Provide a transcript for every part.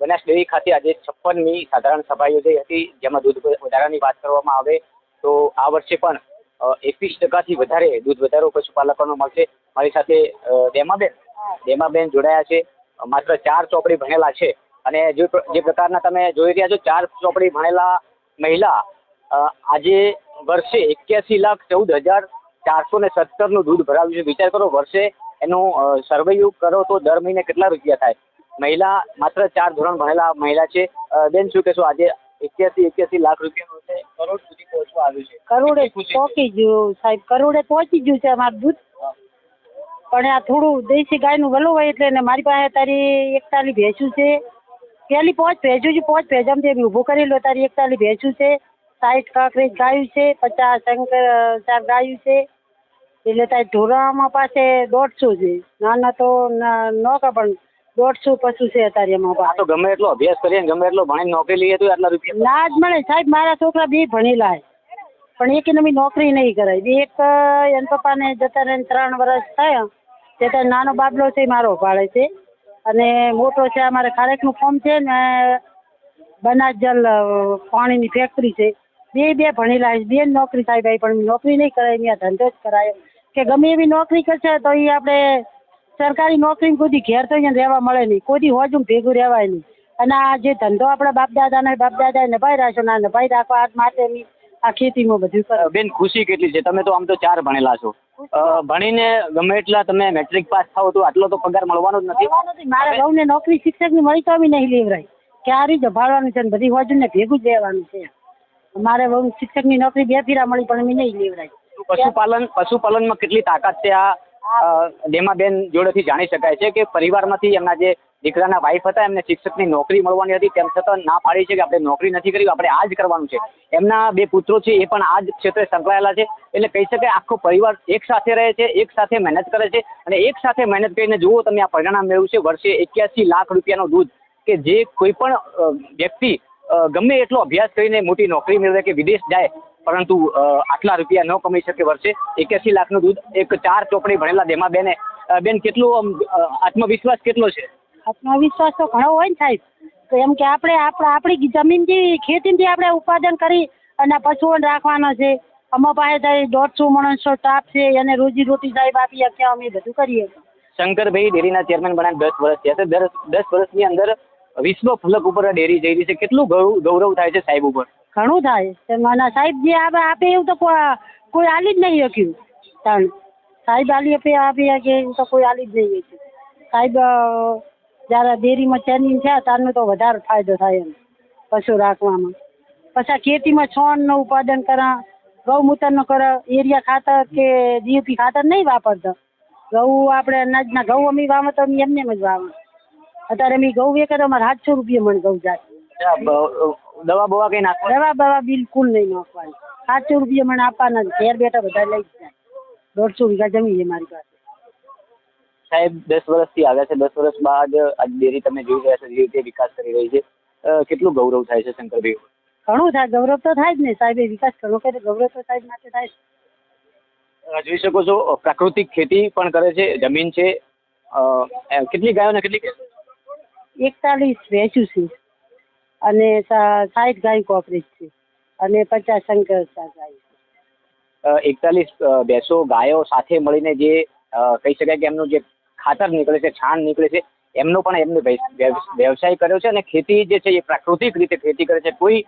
Banas dairy ખાતે આજે છપ્પનમી સાધારણ સભા યોજાઈ હતી જેમાં દૂધ વધારાની વાત કરવામાં આવે તો આ વર્ષે પણ એકવીસ ટકાથી વધારે દૂધ વધારો પશુપાલકોનો મળશે. મારી સાથે દેમાબેન. દેમાબેન જોડાયા છે. માત્ર ચાર ચોપડી ભણેલા છે. અને જે પ્રકારના તમે જોઈ રહ્યા છો ચાર ચોપડી ભણેલા મહિલા આજે વર્ષે એક્યાસી લાખ ચૌદ હજાર ચારસો ને સત્તરનું દૂધ ભરાવ્યું છે. વિચાર કરો વર્ષે એનું અ, કરો તો દર મહિને કેટલા રૂપિયા થાય? મહિલા માત્ર ચાર ધોરણ ભણેલા મહિલા છે. બેન શું કહેશો? આજે એક્યાસી એક્યાસી લાખ રૂપિયાનું છે. કરોડ સુધી પહોંચવા આવ્યું છે. કરોડે પહોંચી ગયું સાહેબ. કરોડે પહોંચી ગયું છે અમારું દૂધ. પણ આ થોડું દેશી ગાયનું વલો હોય એટલે ને મારી પાસે તારી એકતાલી ભેંસું છે. પેલી પોચ ભેજું છે પોચ ભેજામ તે ઊભું કરી લો. તારી એકતાલી ભેંસું છે. સાઠ કાંકરેજ ગાયું છે. પચાસ શંકર ચાર ગાયું છે. એટલે તારી ઢોરામાં પાસે દોઢસો છે. નાના તો ન- પણ દોઢસો પશુ છે અત્યારે એમાં આ તો ગમે એટલો અભ્યાસ કરીએ ને ગમે એટલો ભણીને નોકરી લઈએ તો આટલા રૂપિયા ના જ મળે. સાહેબ મારા છોકરા બે ભણેલા પણ એક નવી નોકરી નહીં કરાય. બે એક એના પપ્પાને જતા રહીને ત્રણ વર્ષ થયા. તે ત્યાં નાનો બાબલો છે મારો ભાડે છે. અને મોટો છે અમારે ખારેકનું ફોર્મ છે ને બનાસ જલ પાણીની ફેક્ટરી છે. બે બે ભણેલા છે. બે નોકરી સાહેબ આવી પણ નોકરી નહીં કરાય ત્યાં ધંધો જ કરાય. કે ગમે એવી નોકરી કરશે તો એ આપણે સરકારી નોકરી કોઈ દી ઘેર તો અહીંયા રહેવા મળે નહીં. કોઈ દી હોજું ભેગું રહેવાય નહીં. અને આ જે ધંધો આપણા બાપ દાદાને બાપ દાદાએ નભાઈ રાખ્યો ના નભાઈ રાખવા આ માટેની આ ખેતીમાં બધું કરો. બેન ખુશી કેટલી છે? તમે તો આમ તો ચાર ભણેલા છો. ભણીને ગમે એટલા તમે મેટ્રિક પાસ થાવ તો આટલો તો પગાર મળવાનો જ નથી. મારા વહુને નોકરી શિક્ષકની મળી તો બી નહીં લેવરાય. ક્યારે જભાડવાનું છે ભાડવાનું છે ને બધી ભેગું જ રહેવાનું છે. મારે બહુ શિક્ષકની નોકરી બે ફીરા મળી પણ અમે નહીં લેવરાય. પશુપાલન પશુપાલનમાં કેટલી તાકાત છે આ અ, દેમાબેન જોડેથી જાણી શકાય છે કે પરિવારમાંથી એમના જે દીકરાના વાઈફ હતા એમને શિક્ષકની નોકરી મળવાની હતી. તેમ છતાં ના પાડી છે કે આપણે નોકરી નથી કરવી આપણે આ જ કરવાનું છે. એમના બે પુત્રો છે એ પણ આ જ ક્ષેત્રે સંકળાયેલા છે. એટલે કહી શકાય આખો પરિવાર એક સાથે રહે છે એક સાથે મહેનત કરે છે અને એક સાથે મહેનત કરીને જુઓ તમે આ પરિણામ મેળવ્યું છે વર્ષે એક્યાસી લાખ રૂપિયાનું દૂધ કે જે કોઈ પણ વ્યક્તિ ગમે એટલો અભ્યાસ કરીને મોટી નોકરી મેળવે કે વિદેશ જાય પરંતુ આટલા રૂપિયા ન કમાઈ શકે વર્ષે. એક્યાસી લાખનું દૂધ એક ચાર ચોપડી ભણેલા દેમા બેને. બેન કેટલું આત્મવિશ્વાસ કેટલો છે? આત્મવિશ્વાસ તો ઘણો હોય ને સાહેબ. તો એમ કે આપણે આપણે આપણી જમીનથી ખેતીથી આપણે ઉત્પાદન કરી અને પશુઓને રાખવાના છે. અમારા પાસે થાય દોઢસો માણસો સ્ટાફ છે એને રોજી રોટી સાહેબ આપી શકીએ અમે બધું કરીએ શંકરભાઈ ડેરીના ચેરમેન બન્યા દસ વર્ષ થયા છે. દર દસ વર્ષની અંદર વિશ્વ ફલક ઉપર ડેરી જઈ રહી છે. કેટલું ગૌરવ થાય છે સાહેબ ઉપર? ઘણું થાય. તો મને સાહેબ જે આપે આપે એવું તો કોઈ આલી જ નહીં શક્યું તાણ. સાહેબ આલી આપે આપી કે, એવું તો કોઈ આલી જ નહીં શક્યું સાહેબ જ્યારે ડેરીમાં ચેરમેન થયા ત્યારનો તો વધારે ફાયદો થાય એમ, પશુ રાખવામાં. પછી ખેતીમાં છોણનું ઉત્પાદન કરા ગૌમૂત્રનું કરે, એરિયા ખાતર કે ડીએપી ખાતર નહીં વાપરતા. ઘઉં આપણે અનાજના ઘઉં અમે વાવો તો અમે એમને જ વાવો અત્યારે અમે ઘઉં વેચે તો અમારે સાતસો રૂપિયા મણ ઘઉં જાય. દવા બવા કઈ નાખવા દવા બવા બિલકુલ નહીં નાખવાની. સાતસો રૂપિયા મને આપવાના જ. ઘેર બેઠા બધા લઈ જાય. દોઢસો વીઘા જમીન છે મારી પાસે. સાહેબ દસ વર્ષથી આવ્યા છે. દસ વર્ષ બાદ આજ ડેરી તમે જોઈ રહ્યા છો જે રીતે વિકાસ કરી રહી છે. કેટલું ગૌરવ થાય છે શંકરભાઈ? ઘણું થાય. ગૌરવ તો થાય જ ને સાહેબ વિકાસ ઘણો કરે. ગૌરવ તો સાહેબ માટે થાય છે જોઈ શકો છો પ્રાકૃતિક ખેતી પણ કરે છે જમીન છે. કેટલી ગાયો ને કેટલી એકતાલીસ ભેંસું છે. અને સાઠ ગાય કોકરેજ છે અને પચાસ શંકર ગાય એકતાલીસ બેસો ગાયો સાથે મળીને જે કહી શકાય કે એમનું જે ખાતર નીકળે છે, છાણ નીકળે છે, એમનો પણ એમને વ્યવ- વ્યવ- વ્યવસાય કર્યો છે અને ખેતી જે છે એ પ્રાકૃતિક રીતે ખેતી કરે છે. કોઈ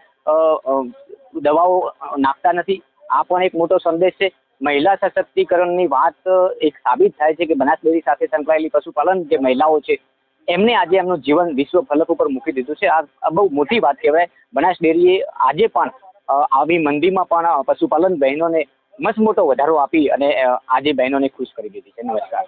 દવાઓ નાખતા નથી. આ પણ એક મોટો સંદેશ છે. મહિલા સશક્તિકરણની વાત એક સાબિત થાય છે કે બનાસ ડેરી સાથે સંકળાયેલી પશુપાલન જે મહિલાઓ છે એમને આજે એમનું જીવન વિશ્વ ફલક ઉપર મૂકી દીધું છે. આ બહુ મોટી વાત કહેવાય. બનાસ ડેરીએ આજે પણ આવી મંદીમાં પણ પશુપાલન બહેનોને મસ્ત મોટો વધારો આપી અને આજે બહેનોને ખુશ કરી દીધી છે. નમસ્કાર.